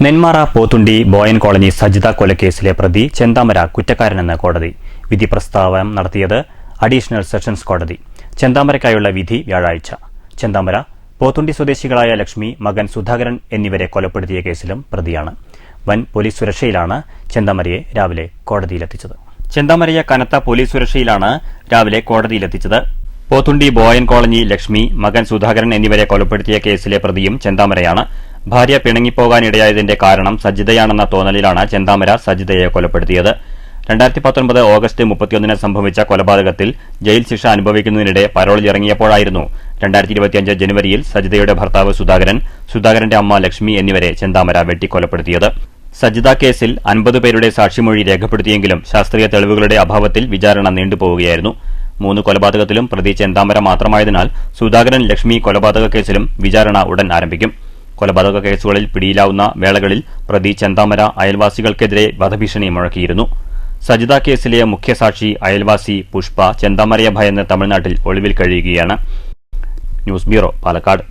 Nenmara Pothundi Boyan colony Sajitha കൊലക്കേസിലെ പ്രതി ചെന്താമര കുറ്റക്കാരനെന്ന് കോടതി. വിധി പ്രസ്താവനം നടത്തിയത് അഡീഷണൽ സെഷൻസ് കോടതി. ചെന്താമരയ്ക്കായുള്ള വിധി വ്യാഴാഴ്ച. ചെന്താമര പോത്തുണ്ടി സ്വദേശികളായ ലക്ഷ്മി മകൻ സുധാകരൻ എന്നിവരെ കൊലപ്പെടുത്തിയ കേസിലും പ്രതിയാണ്. വൻ പോലീസ് സുരക്ഷയിലാണ് ചെന്താമരയെ രാവിലെ കോടതിയിലെത്തിച്ചത്. ചെന്താമരയെ കനത്ത പോലീസ് സുരക്ഷയിലാണ് രാവിലെ കോടതിയിലെത്തിച്ചത്. പോത്തുണ്ടി ബോയൻ കോളനി ലക്ഷ്മി മകൻ സുധാകരൻ എന്നിവരെ കൊലപ്പെടുത്തിയ കേസിലെ പ്രതിയും ചെന്താമരയാണ്. ഭാര്യ പിണങ്ങിപ്പോകാനിടയായതിന്റെ കാരണം സജിതയാണെന്ന തോന്നലിലാണ് ചെന്താമര സജിതയെ കൊലപ്പെടുത്തിയത്. രണ്ടായിരത്തി പത്തൊൻപത് ഓഗസ്റ്റ് മുപ്പത്തിയൊന്നിന് സംഭവിച്ച കൊലപാതകത്തിൽ ജയിൽ ശിക്ഷ അനുഭവിക്കുന്നതിനിടെ പരോളിൽ ഇറങ്ങിയപ്പോഴായിരുന്നു രണ്ടായിരത്തി ഇരുപത്തിയഞ്ച് ജനുവരിയിൽ സജിതയുടെ ഭർത്താവ് സുധാകരൻ സുധാകരന്റെ അമ്മ ലക്ഷ്മി എന്നിവരെ ചെന്താമര വെട്ടിക്കൊലപ്പെടുത്തിയത്. സജിത കേസിൽ അൻപത് പേരുടെ സാക്ഷിമൊഴി രേഖപ്പെടുത്തിയെങ്കിലും ശാസ്ത്രീയ തെളിവുകളുടെ അഭാവത്തിൽ വിചാരണ നീണ്ടുപോവുകയായിരുന്നു. മൂന്ന് കൊലപാതകത്തിലും പ്രതി ചെന്താമര മാത്രമായതിനാൽ സുധാകരൻ ലക്ഷ്മി കൊലപാതക കേസിലും വിചാരണ ഉടൻ ആരംഭിക്കും. കൊലപാതക കേസുകളിൽ പിടിയിലാവുന്ന വേളകളിൽ പ്രതി ചെന്താമര അയൽവാസികൾക്കെതിരെ വധഭീഷണി മുഴക്കിയിരുന്നു. സജിത കേസിലെ മുഖ്യസാക്ഷി അയൽവാസി പുഷ്പ ചെന്താമരയഭ ഭയന്ന് തമിഴ്നാട്ടിൽ ഒളിവിൽ കഴിയുകയാണ്. News bureau Palakkad.